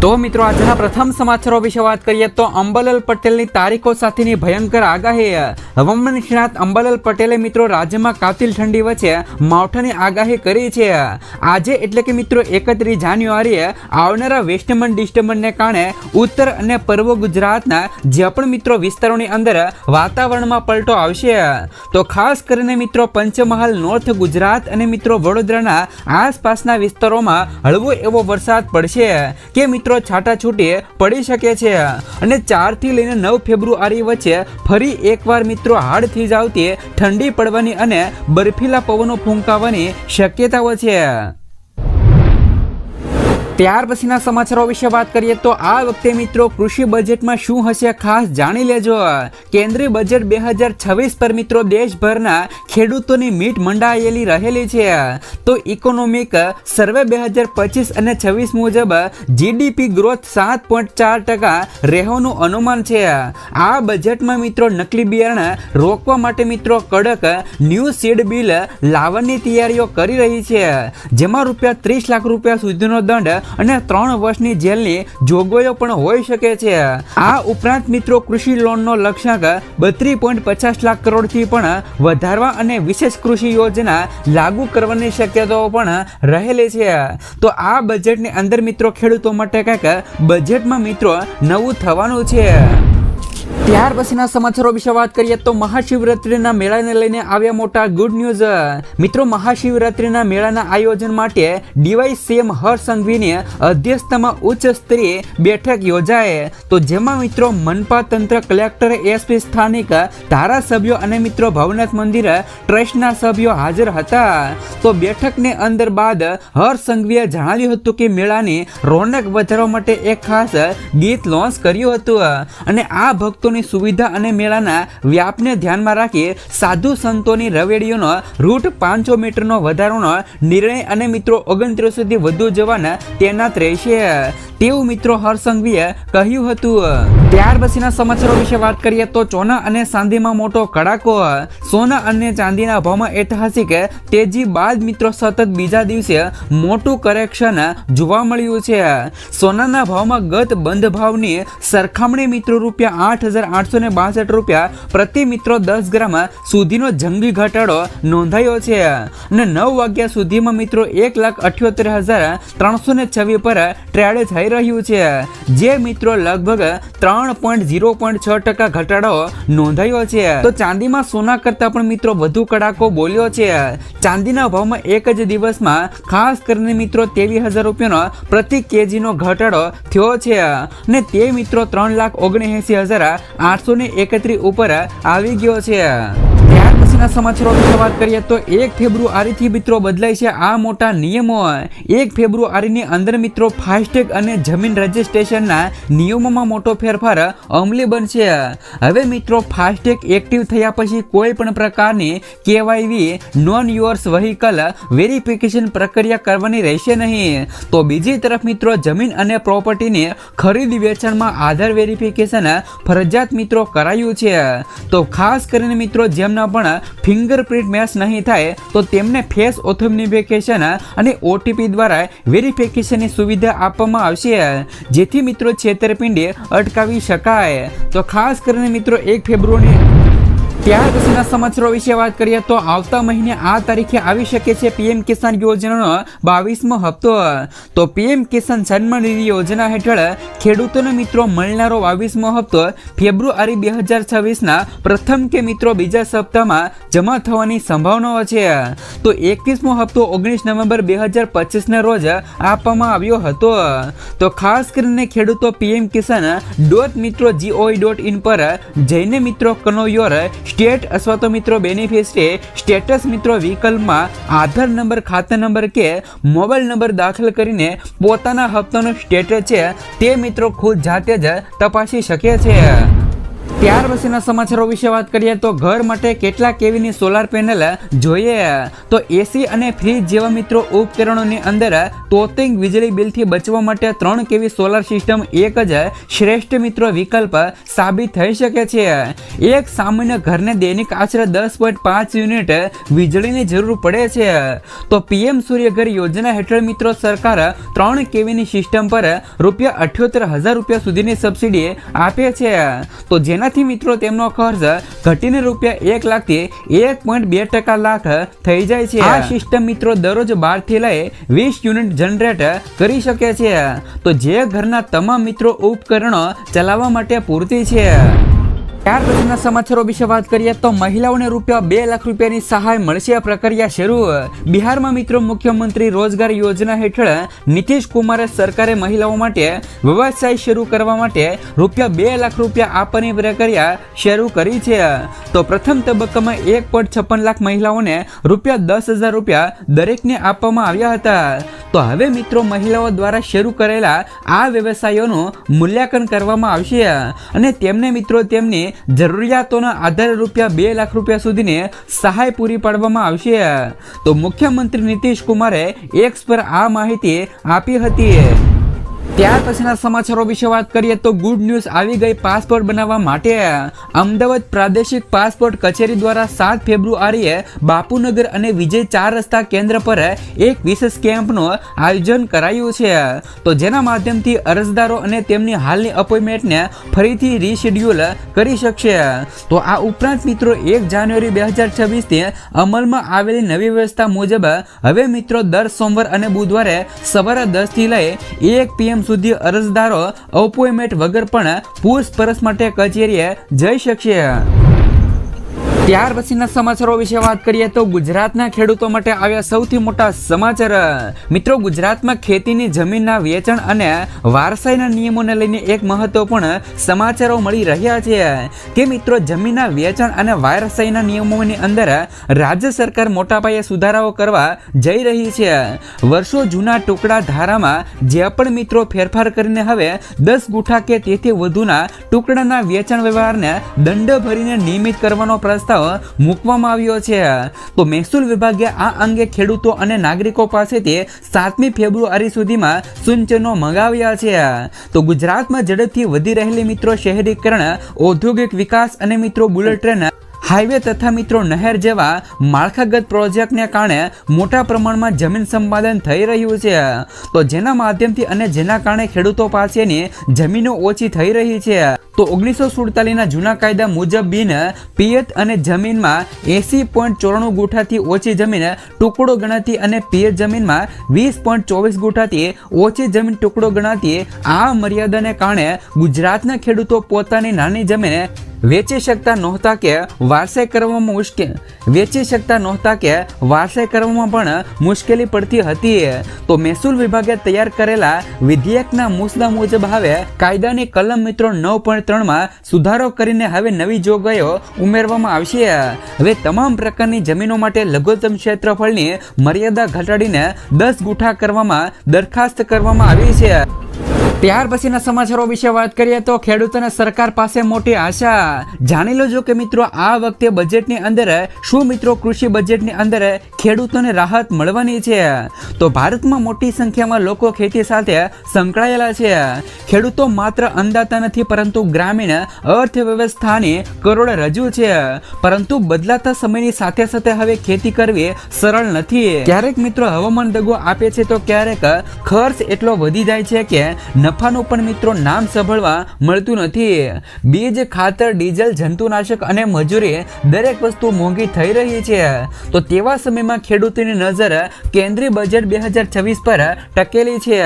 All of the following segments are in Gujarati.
તો મિત્રો, આજના પ્રથમ સમાચારો વિશે વાત કરીએ તો અંબાલાલ પટેલની તારીખો સાથેની ભયંકર આગાહી. હવામાન નિષ્ણાત અંબાલાલ પટેલે મિત્રો રાજ્યમાં કાતિલ ઠંડી વચ્ચે માવઠાની આગાહી કરી છે. આજે એટલે કે મિત્રો એકત્રીસ જાન્યુઆરીએ આવનારા વેસ્ટમન ડિસ્ટર્બન્સને કારણે ઉત્તર અને પૂર્વ ગુજરાતના જે પણ મિત્રો વિસ્તારોની અંદર વાતાવરણમાં પલટો આવશે. તો ખાસ કરીને મિત્રો પંચમહાલ, નોર્થ ગુજરાત અને મિત્રો વડોદરાના આસપાસના વિસ્તારોમાં હળવો એવો વરસાદ પડશે. કે મિત્રો છાટાછૂટી પડી શકે છે. અને ચારથી લઈને નવ ફેબ્રુઆરી વચ્ચે ફરી એકવાર મિત્રો હાડથી જ આવતી ઠંડી પડવાની અને બરફીલા પવનો ફૂંકાવાની શક્યતાઓ છે. ત્યાર પછીના સમાચારો વિશે વાત કરીએ તો આ વખતે મિત્રો કૃષિ બજેટમાં શું હશે ખાસ જાણી લેજો. કેન્દ્રીય બજેટ બે હજાર છવ્વીસ પર મિત્રો દેશભરના ખેડૂતોની મીટ મંડાયેલી રહેલી છે. તો ઇકોનોમિક સર્વે બે હજાર પચીસ અને છવ્વીસ મુજબ જીડીપી ગ્રોથ સાત પોઈન્ટ ચાર ટકા રહેવાનું અનુમાન છે. આ બજેટમાં મિત્રો નકલી બિયારણ રોકવા માટે મિત્રો કડક ન્યૂ સીડ બિલ લાવવાની તૈયારીઓ કરી રહી છે. જેમાં રૂપિયા ત્રીસ લાખ રૂપિયા સુધીનો દંડ અને ત્રણ વર્ષની જેલની જોગવાઈઓ પણ હોઈ શકે છે. આ ઉપરાંત મિત્રો, કૃષિ લોનનો લક્ષ્યાંક બત્રીસ પોઈન્ટ પચાસ લાખ કરોડથી પણ વધારવા અને વિશેષ કૃષિ યોજના લાગુ કરવાની શક્યતાઓ પણ રહેલી છે. તો આ બજેટની અંદર મિત્રો, ખેડૂતો માટે કંઈક બજેટમાં મિત્રો, નવું થવાનું છે. ત્યાર પછીના સમાચારો વિશે વાત કરીએ તો મહાશિવરાત્રિના મેળાને લઈને આવ્યા મોટા ગુડ ન્યૂઝ મિત્રો, મહાશિવરાત્રિના મેળાના આયોજન માટે ડીવાય સીએમ હર્ષ સંઘવીની અધ્યક્ષતામાં ઉચ્ચ સ્તરીય બેઠક યોજાય. તો જેમાં મિત્રો, મનપા તંત્ર કલેક્ટર એસપી સ્થાનિક, ધારાસભ્યો અને મિત્રો, ભવનાથ મંદિર ટ્રસ્ટના સભ્યો હાજર હતા. તો બેઠકની અંદર બાદ હર્ષ સંઘવીએ જણાવ્યું હતું કે મેળાની રોનક વધારવા માટે એક ખાસ ગીત લોન્ચ કર્યું હતું. અને આ ભક્તોની સુવિધા અને મેળાના વ્યાપને ધ્યાનમાં રાખી સાધુ સંતોની રવેડીઓનો રૂટ પાંચસો મીટરનો વધારોનો નિર્ણય અને મિત્રો સુધી વધુ જવાના તૈનાત રહેશે. તેવું મિત્રો હર્ષંઘવીએ કહ્યું હતું. ત્યાર પછીના સમાચારો વિશે વાત કરીએ તો ચોના અને ચાંદીમાં મોટો કડાકો. સોના અને ચાંદીના ભાવમાં ઐતિહાસિક તેજી બાદ મિત્રો સતત બીજા દિવસે મોટું કરેક્શન જોવા મળ્યું છે. સોનાના ભાવમાં ગત બંધ ભાવની સરખામણી મિત્રો રૂપિયા આઠ ને બાસઠ રૂપિયા પ્રતિ મિત્રો દસ ગ્રામ સુધીનો જંગી ઘટાડો નોંધાયો છે. અને નવ વાગ્યા સુધીમાં મિત્રો એક લાખ અઠ્યોતેર હજાર ત્રણસો ને છવ્વીસ પર ટ્રેડ થઈ રહ્યું છે. જે મિત્રો લગભગ ત્રણ પોઈન્ટ ઝીરો પોઈન્ટ છ ટકા ઘટાડો નોંધાયો છે. તો ચાંદીમાં સોના કરતાં પણ મિત્રો વધુ કડાકો બોલ્યો છે. ચાંદીના ભાવમાં એક જ દિવસમાં ખાસ કરીને મિત્રો ત્રેવીસ હજાર રૂપિયાનો પ્રતિ કેજીનો ઘટાડો થયો છે. અને તે મિત્રો ત્રણ લાખ ઓગણએંસી હજાર આઠસો ને એકત્રીસ ઉપર આવી ગયો છે. ત્યાર સમાચારો વિશે વાત કરીએ તો એક ફેબ્રુઆરીથી મિત્રો બદલાય છે આ મોટા નિયમો. એક ફેબ્રુઆરીની અંદર મિત્રો ફાસ્ટેગ અને જમીન રજીસ્ટ્રેશનના નિયમોમાં મોટો ફેરફાર અમલી બનશે. હવે મિત્રો ફાસ્ટેગ એક્ટિવ થયા પછી કોઈ પણ પ્રકારની KYV know your vehicle verification પ્રક્રિયા કરવાની રહેશે નહીં. તો બીજી તરફ મિત્રો જમીન અને પ્રોપર્ટીની ખરીદ વેચાણમાં આધાર વેરિફિકેશન ફરજિયાત મિત્રો કરાયું છે. તો ખાસ કરીને મિત્રો જેમના પણ ફિંગરપ્રિન્ટ મેચ નહીં થાય, તો તેમને ફેસ ઓથેન્ટિફિકેશન અને ઓટીપી દ્વારા વેરિફિકેશનની સુવિધા આપવામાં આવશે. જેથી મિત્રો છેતરપિંડી અટકાવી શકાય. તો ખાસ કરીને મિત્રો એક ફેબ્રુઆરી ત્યાર પછીના સમાચારો વિશે વાત કરીએ તો આવતા મહિને આ તારીખે આવી શકે છે પીએમ કિસાન યોજનાનો બાવીસમો હપ્તો. તો પીએમ કિસાન સન્માનનિધિ યોજના હેઠળ ખેડૂતોને મિત્રો મળનારો બાવીસમો હપ્તો ફેબ્રુઆરી બે હજાર છવ્વીસના પ્રથમ કે મિત્રો બીજા સપ્તાહમાં જમા થવાની સંભાવનાઓ છે. તો એકવીસમો હપ્તો ઓગણીસ નવેમ્બર બે હજાર પચીસના રોજ આપવામાં આવ્યો હતો. તો ખાસ કરીને ખેડૂતો પીએમ કિસાન ડોટ મિત્રો જીઓઈ ડોટ ઇન પર જઈને મિત્રો કનો યોર સ્ટેટ અથવા તો મિત્રો બેનિફિશરી સ્ટેટસ મિત્રો વિકલ્પમાં આધાર નંબર, ખાતા નંબર કે મોબાઈલ નંબર દાખલ કરીને પોતાના હપ્તાનો સ્ટેટસ છે તે મિત્રો ખુદ જાતે જ તપાસી શકે છે. ત્યાર પછીના સમાચારો વિશે વાત કરીએ તો ઘર માટે કેટલા કેવીની સોલાર પેનલ જોઈએ. તો એસી અને ફ્રીજ જેવા મિત્રો ઉપકરણોની અંદર તોતિંગ વીજળી બિલથી બચવા માટે ત્રણ કેવી સોલાર સિસ્ટમ એક જ શ્રેષ્ઠ મિત્રો વિકલ્પ સાબિત થઈ શકે છે. એક સામાન્ય ઘરને દૈનિક આશરે દસ પોઈન્ટ પાંચ યુનિટ વીજળીની જરૂર પડે છે. તો પીએમ સૂર્યઘર યોજના હેઠળ મિત્રો સરકાર ત્રણ કેવીની સિસ્ટમ પર રૂપિયા અઠ્યોતેર હજાર રૂપિયા સુધીની સબસિડી આપે છે. તો જેનાથી મિત્રો તેમનો ખર્ચ ઘટીને રૂપિયા એક લાખથી એક પોઈન્ટ બે ટકા લાખ થઈ જાય છે. આ સિસ્ટમ મિત્રો દરરોજ બારથી લઈ વીસ યુનિટ જનરેટ કરી શકે છે. તો જે ઘરના તમામ મિત્રો ઉપકરણો ચલાવવા માટે પૂરતી છે. ત્યાર પછીના સમાચારો વિશે વાત કરીએ તો મહિલાઓને રૂપિયા બે લાખ રૂપિયાની સહાય મળશે આ પ્રક્રિયા શરૂ. બિહારમાં મિત્રો મુખ્યમંત્રી રોજગાર યોજના હેઠળ નીતિશ કુમારે સરકારે મહિલાઓ માટે વ્યવસાય શરૂ કરવા માટે રૂપિયા બે લાખ રૂપિયા આપવાની પ્રક્રિયા શરૂ કરી છે. તો પ્રથમ તબક્કામાં એક પોઈન્ટ છપ્પન લાખ મહિલાઓને રૂપિયા દસ હજાર રૂપિયા દરેકને આપવામાં આવ્યા હતા. તો હવે મિત્રો મહિલાઓ દ્વારા શરૂ કરેલા આ વ્યવસાયોનું મૂલ્યાંકન કરવામાં આવશે. અને તેમને મિત્રો તેમની જરૂરિયાતોના આધારે રૂપિયા બે લાખ રૂપિયા સુધીની સહાય પૂરી પાડવામાં આવશે. તો મુખ્યમંત્રી નીતિશ કુમારે એક્સ પર આ માહિતી આપી હતી. ત્યાર પછીના સમાચારો વિશે વાત કરીએ તો ગુડ ન્યૂઝ આવી ગઈ પાસપોર્ટ બનાવવા માટે. અમદાવાદ પ્રાદેશિક પાસપોર્ટ કચેરી દ્વારા સાત ફેબ્રુઆરીએ બાપુનગર અને વિજય ચાર રસ્તા કેન્દ્ર પર એક વિશેષ કેમ્પનું આયોજન કરાયું છે. તો જેના માધ્યમથી અરજદારો અને તેમની હાલની અપોઇન્ટમેન્ટને ફરીથી રીશેડ્યુલ કરી શકશે. તો આ ઉપરાંત મિત્રો, એક જાન્યુઆરી બે હજાર છવ્વીસથી અમલમાં આવેલી નવી વ્યવસ્થા મુજબ હવે મિત્રો, દર સોમવાર અને બુધવારે સવારે દસથી લઈ એક પીએમ સુધી અરજદારો અપોઇન્ટમેન્ટ વગર પણ પૂછપરછ માટે કચેરીએ જઈ શકશે. ત્યાર પછીના સમાચારો વિશે વાત કરીએ તો ગુજરાતના ખેડૂતો માટે આવ્યા સૌથી મોટા સમાચાર. મિત્રો, ગુજરાતમાં ખેતીની જમીનના વેચાણ અને વારસાઈના નિયમોને લઈને એક મહત્વપૂર્ણ સમાચારો મળી રહ્યા છે કે મિત્રો, જમીનના વેચાણ અને વારસાઈના નિયમોની અંદર રાજ્ય સરકાર મોટા પાયે સુધારાઓ કરવા જઈ રહી છે. વર્ષો જૂના ટુકડા ધારામાં જે પણ મિત્રો ફેરફાર કરીને હવે દસ ગુઠા કે તેથી વધુના ટુકડાના વેચાણ વ્યવહારને દંડ ભરીને નિયમિત કરવાનો પ્રસ્તાવ મૂકવામાં આવ્યો છે. તો મહેસૂલ વિભાગે આ અંગે ખેડૂતો અને નાગરિકો પાસેથી સાતમી ફેબ્રુઆરી સુધીમાં સૂચનો મંગાવ્યા છે. તો ગુજરાતમાં ઝડપથી વધી રહેલી મિત્રો શહેરીકરણ, ઔદ્યોગિક વિકાસ અને મિત્રો બુલેટ ટ્રેન હાઈવે તથા મિત્રો નહેર જેવા માળખાગત પ્રોજેક્ટને કારણે મોટા પ્રમાણમાં જમીન સંપાદન થઈ રહ્યું છે. તો જેના માધ્યમથી અને જેના કારણે ખેડૂતો પાસેની જમીનો ઓછી થઈ રહી છે. તો ઓગણીસો સુડતાલીસના જૂના કાયદા મુજબ બિન પિયત અને જમીનમાં એસી પોઈન્ટ ચોરાણું ગુઠાથી ઓછી જમીન ટુકડો ગણાતી અને પિયત જમીનમાં વીસ પોઈન્ટ ચોવીસ ગુઠાથી ઓછી જમીન ટુકડો ગણાતી આ મર્યાદાને કારણે ગુજરાતના ખેડૂતો પોતાની નાની જમીન વેચી શકતા નહોતા કે વારસાઈ કરવામાં મુશ્કેલ વેચી શકતા નહોતા કે વારસાઈ કરવામાં પણ મુશ્કેલી પડતી હતી. તો મહેસૂલ વિભાગે તૈયાર કરેલા વિધેયકના મુસદા મુજબ હવે કાયદાની કલમ મિત્રો નવ પોઈન્ટ ત્રણમાં સુધારો કરીને હવે નવી જોગવાઈઓ ઉમેરવામાં આવશે. હવે તમામ પ્રકારની જમીનો માટે લઘુત્તમ ક્ષેત્રફળની મર્યાદા ઘટાડીને દસ ગુઠા કરવામાં દરખાસ્ત કરવામાં આવી છે. ત્યાર પછીના સમાચારો વિશે વાત કરીએ તો ખેડૂતોને સરકાર પાસે મોટી આશા. જાણી લો કે મિત્રો, આ વખતે બજેટની અંદર શું મિત્રો, કૃષિ બજેટની અંદર ખેડૂતોને રાહત મળવાની છે? તો ભારતમાં મોટી સંખ્યામાં લોકો ખેતી સાથે સંકળાયેલા છે. ખેડૂતો માત્ર અંદાતા નથી, પરંતુ ગ્રામીણ અર્થવ્યવસ્થાની કરોડ રજૂ છે. પરંતુ બદલાતા સમયની સાથે સાથે હવે ખેતી કરવી સરળ નથી. ક્યારેક મિત્રો હવામાન દગો આપે છે તો ક્યારેક ખર્ચ એટલો વધી જાય છે કે નફાનું પણ મિત્રો નામ સાંભળવા મળતું નથી. બીજ, ખાતર, ડીઝલ, જંતુનાશક અને મજૂરી દરેક વસ્તુ મોંઘી થઈ રહી છે. તો તેવા સમયમાં ખેડૂતોની નજર કેન્દ્રીય બજેટ બે હજાર છવ્વીસ પર ટકેલી છે.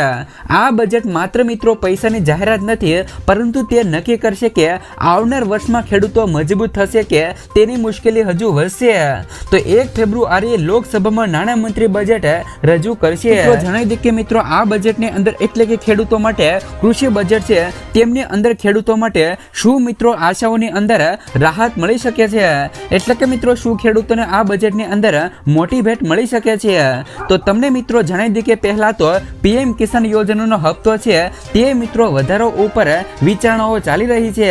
આ બજેટ માત્ર મિત્રો પૈસાની જાહેરાત નથી, પરંતુ તે નક્કી કરશે કે આવનાર વર્ષમાં ખેડૂતો મજબૂત થશે કે તેની મુશ્કેલી હજુ વધશે. તો એક ફેબ્રુઆરીએ લોકસભામાં નાણામંત્રી બજેટ રજૂ કરશે. જણાવી દઈએ કે મિત્રો આ બજેટની અંદર એટલે કે ખેડૂતો માટે કૃષિ બજેટ છે, તેમની અંદર ખેડૂતો માટે શું મિત્રો આશાઓની અંદર રાહત મળી શકે છે? એટલે કે મિત્રો શું ખેડૂતોને આ બજેટની અંદર મોટી ભેટ મળી શકે છે? તો તમને મિત્રો જણાવી દઈએ કે પહેલા તો પીએમ કિસાન યોજનાનો હપ્તો છે, તે મિત્રો વધારો ઉપર વિચારણાઓ ચાલી રહી છે.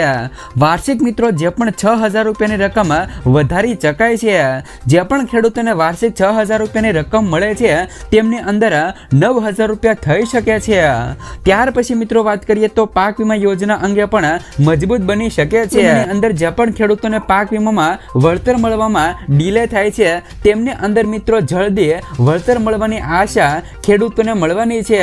વાર્ષિક મિત્રો જે પણ છ હજાર રૂપિયાની રકમ વધારી ચકાય છે, જે પણ ખેડૂતોને વાર્ષિક છ હજાર રૂપિયાની રકમ મળે છે, તેમની અંદર નવ હજાર રૂપિયા થઈ શકે છે. ત્યાર પછી મિત્રો વાત કરીએ તો પાક વીમા યોજના અંગે પણ મજબૂત બની શકે છે. અંદર જે પણ ખેડૂતોને પાક વીમામાં વળતર મળવામાં ડીલે થાય છે તેમને અંદર મિત્રો જલ્દી વળતર મળવાની આશા ખેડૂતોને મળવાની છે.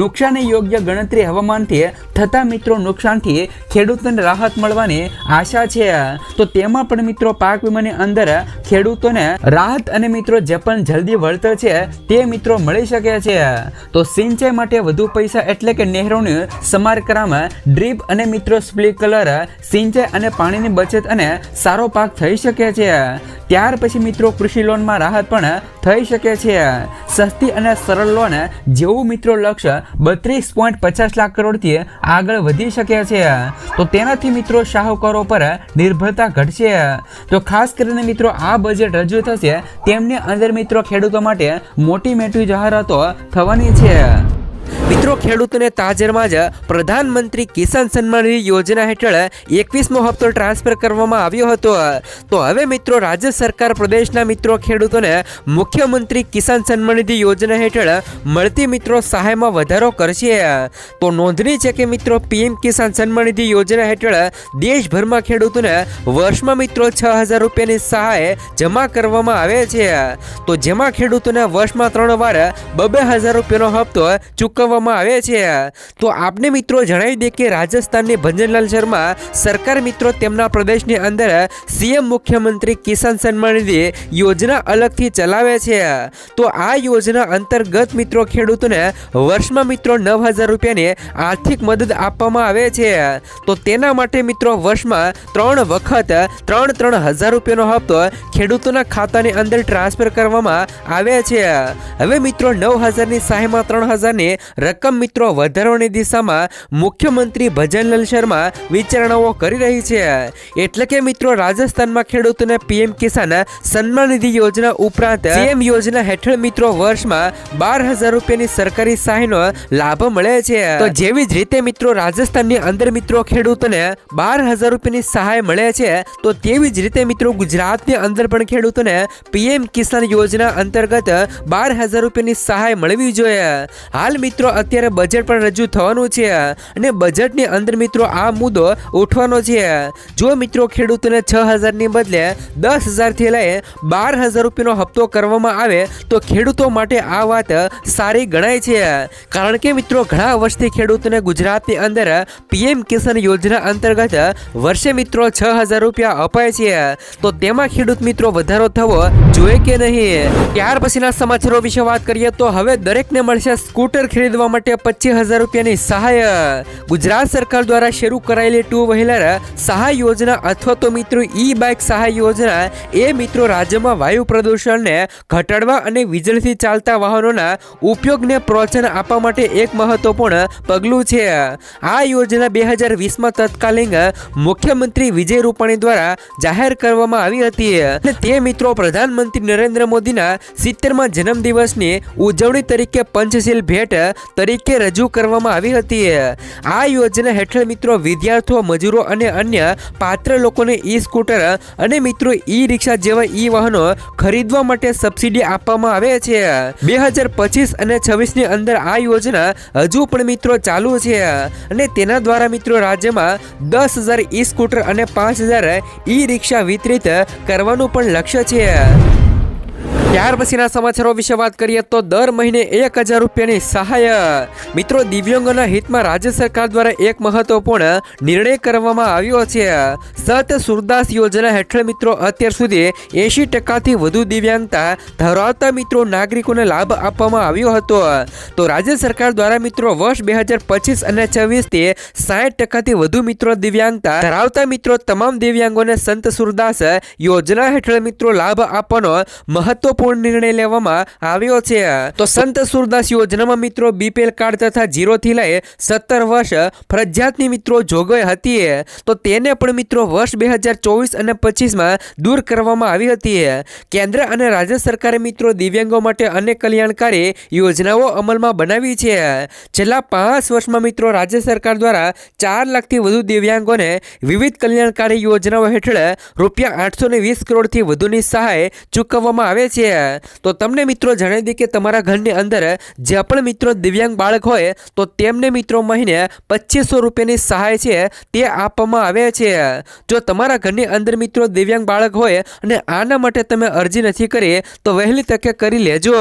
નુકસાની યોગ્ય ગણતરી હવામાનથી થતા મિત્રો નુકસાનથી ખેડૂતોને રાહત મળવાની આશા છે. તો તેમાં પણ મિત્રો પાક વીમાની અંદર ખેડૂતોને રાહત અને મિત્રો જે પણ જલ્દી વળતર છે તે મિત્રો મળી શકે છે. તો સિંચાઈ માટે વધુ પૈસા એટલે કે નહેરોનું સમારકામ ડ્રીપ અને મિત્રો સ્પ્રિંકલર સિંચાઈ અને પાણીની બચત અને સારો પાક થઈ શકે છે. ત્યાર પછી મિત્રો કૃષિ લોનમાં રાહત પણ થઈ શકે છે. સસ્તી અને સરળ લોન જેવું મિત્રો લક્ષ્ય બત્રીસ પોઈન્ટ પચાસ લાખ કરોડથી આગળ વધી શકે છે. તો તેનાથી મિત્રો શાહુકારો પર નિર્ભરતા ઘટશે. તો ખાસ કરીને મિત્રો આ બજેટ રજૂ થશે તેમની અંદર મિત્રો ખેડૂતો માટે મોટી મોટી જાહેરાતો થવાની છે. મિત્રો, ખેડૂતોને તાજેરમાં જ પ્રધાનમંત્રી કિસાન સન્માન યોજના હેઠળ એકવીસમો હપ્તો ટ્રાન્સફર કરવામાં આવ્યો હતો. તો હવે મિત્રો, રાજ્ય સરકાર, પ્રદેશના મિત્રો, ખેડૂતોને મુખ્યમંત્રી કિસાન સન્માન નિધિ યોજના હેઠળ મળતી મિત્રો સહાયમાં વધારો કરશે. તો નોંધની છે કે મિત્રો, પીએમ કિસાન સન્માન નિધિ યોજના હેઠળ દેશભરમાં ખેડૂતોને વર્ષમાં મિત્રો છ હજાર રૂપિયાની સહાય જમા કરવામાં આવે છે. તો જેમાં ખેડૂતોને વર્ષમાં ત્રણ વાર બબે હજાર રૂપિયાનો હપ્તો ચૂકવવામાં આવે છે. તો આપને મિત્રો જણાવી દે કે રાજસ્થાનની ભંજનલાલ શર્મા સરકાર મિત્રો તેમના પ્રદેશની અંદર સીએમ મુખ્યમંત્રી કિસાન સન્માન નિધિ યોજના અલગથી ચલાવે છે. તો આ યોજના અંતર્ગત મિત્રો ખેડૂતોને વર્ષમાં મિત્રો નવ રૂપિયાની આર્થિક મદદ આપવામાં આવે છે. તો તેના માટે મિત્રો વર્ષમાં ત્રણ વખત ત્રણ ત્રણ હજાર રૂપિયાનો હપ્તો ખેડૂતોના ખાતાની અંદર ટ્રાન્સફર કરવામાં આવે છે. હવે મિત્રો નવ હજારની સહાયમાં ત્રણ હજારની રકમ મિત્રો વધારવાની દિશામાં મુખ્યમંત્રી ભજનલાલ શર્મા વિચારણાઓ કરી રહી છે. એટલે કે મિત્રો રાજસ્થાનમાં ખેડૂતોને પીએમ કિસાન સન્માન નિધિ યોજના ઉપરાંત પીએમ યોજના હેઠળ મિત્રો વર્ષમાં બાર હજાર રૂપિયાની સરકારી સહાયનો લાભ મળે છે. તો જેવી જ રીતે મિત્રો રાજસ્થાનની અંદર મિત્રો ખેડૂતોને બાર હજાર રૂપિયાની સહાય મળે છે, તો તેવી જ રીતે મિત્રો ગુજરાતની અંદર પણ ખેડૂતોને પીએમ કિસાન યોજના અંતર્ગત બાર હજાર રૂપિયાની સહાય મળવી જોઈએ. હાલ મિત્રો અત્યારે બજેટ પણ રજૂ થવાનું છે અને બજેટની અંદર મિત્રો આ મુદ્દો ઉઠવાનો છે. જો મિત્રો ખેડૂતોને છ હજારની બદલે દસ હજારથી લઈ બાર હજાર રૂપિયાનો હપ્તો કરવામાં આવે તો ખેડૂતો માટે આ વાત સારી ગણાય છે. કારણ કે મિત્રો ઘણા વર્ષથી ખેડૂતોને ગુજરાતની અંદર પીએમ કિસાન યોજના અંતર્ગત વર્ષે મિત્રો છ હજાર રૂપિયા અપાય છે. તો તેમાં ખેડૂત મિત્રો વધારો થવો જોઈએ કે નહીં? ત્યાર પછીના સમાચારો વિશે વાત કરીએ તો હવે દરેકને મળશે સ્કૂટર ખરીદવા માટે પચીસ હજાર રૂપિયાની સહાય ગુજરાત સરકાર દ્વારા શરૂ કરાયેલી ટુ વ્હીલર સહાય યોજના અથવા તો મિત્રો ઈ બાઇક સહાય યોજના, એ મિત્રો રાજ્યમાં વાયુ પ્રદૂષણને ઘટાડવા અને વીજળીથી ચાલતા વાહનોના ઉપયોગને પ્રોત્સાહન આપવા માટે એક મહત્વપૂર્ણ પગલું છે. આ યોજના બે હજાર વીસમાં તત્કાલીન મુખ્યમંત્રી વિજય રૂપાણી દ્વારા જાહેર કરવામાં આવી હતી. અને તે મિત્રો પ્રધાનમંત્રી નરેન્દ્ર મોદીના સિત્તેરમાં જન્મદિવસની ઉજવણી તરીકે પંચશીલ ભેટ તરીકે રજૂ કરવામાં આવી હતી. આ યોજના હેઠળ મિત્રો વિદ્યાર્થીઓ, મજૂરો અને અન્ય પાત્ર લોકોને ઈ સ્કૂટર અને મિત્રો ઈ રિક્ષા જેવા ઈ વાહનો ખરીદવા માટે સબસિડી આપવામાં આવે છે. બે હજાર પચીસ અને છવ્વીસની અંદર આ યોજના હજુ પણ મિત્રો ચાલુ છે અને તેના દ્વારા મિત્રો રાજ્યમાં દસ હજાર ઈ સ્કૂટર અને પાંચ હજાર ઈ રિક્ષા વિતરિત કરવાનું પણ લક્ષ્ય છે. ત્યાર પછીના સમાચારો વિશે વાત કરીએ તો દર મહિને એક હજાર રૂપિયાની સહાય. મિત્રો, દિવ્યાંગોના હિતમાં રાજ્ય સરકાર દ્વારા એક મહત્વપૂર્ણ નિર્ણય કરવામાં આવ્યો છે. સત સુરદાસ યોજના હેઠળ મિત્રો, અત્યાર સુધી એંશી ટકાથી વધુ દિવ્યાંગતા ધરાવતા મિત્રો, નાગરિકોને લાભ આપવામાં આવ્યો હતો. તો રાજ્ય સરકાર દ્વારા મિત્રો, વર્ષ બે હજાર પચીસ અને છવ્વીસથી સાઠ ટકાથી વધુ મિત્રો દિવ્યાંગતા ધરાવતા મિત્રો, તમામ દિવ્યાંગોને સંત સુરદાસ યોજના હેઠળ મિત્રો લાભ આપવાનો મહત્વપૂર્ણ મહત્વપૂર્ણ નિર્ણય લેવામાં આવ્યો છે. તો સંત સુરદાસ યોજનામાં મિત્રો બીપીએલ કાર્ડ તથા જીરોથી લઈ સત્તર વર્ષ ફરજિયાતની મિત્રો જોગવાઈ હતી. તો તેને પણ મિત્રો વર્ષ બે હજાર ચોવીસ અને પચીસમાં દૂર કરવામાં આવી હતી. કેન્દ્ર અને રાજ્ય સરકારે મિત્રો દિવ્યાંગો માટે અનેક કલ્યાણકારી યોજનાઓ અમલમાં બનાવી છે. છેલ્લા પાંચ વર્ષમાં મિત્રો રાજ્ય સરકાર દ્વારા ચાર લાખથી વધુ દિવ્યાંગોને વિવિધ કલ્યાણકારી યોજનાઓ હેઠળ રૂપિયા આઠસો ને વીસ કરોડથી વધુની સહાય ચૂકવવામાં આવે તો તમને મિત્રો જણાવી દઈએ કે તમારા ઘરની અંદર જે પણ મિત્રો દિવ્યાંગ બાળક હોય, તો તેમને મિત્રો મહિને પચીસો રૂપિયાની સહાય છે, તે આપવામાં આવે છે. જો તમારા ઘરની અંદર મિત્રો દિવ્યાંગ બાળક હોય અને આના માટે તમે અરજી નથી કરી, તો વહેલી તકે કરી લેજો.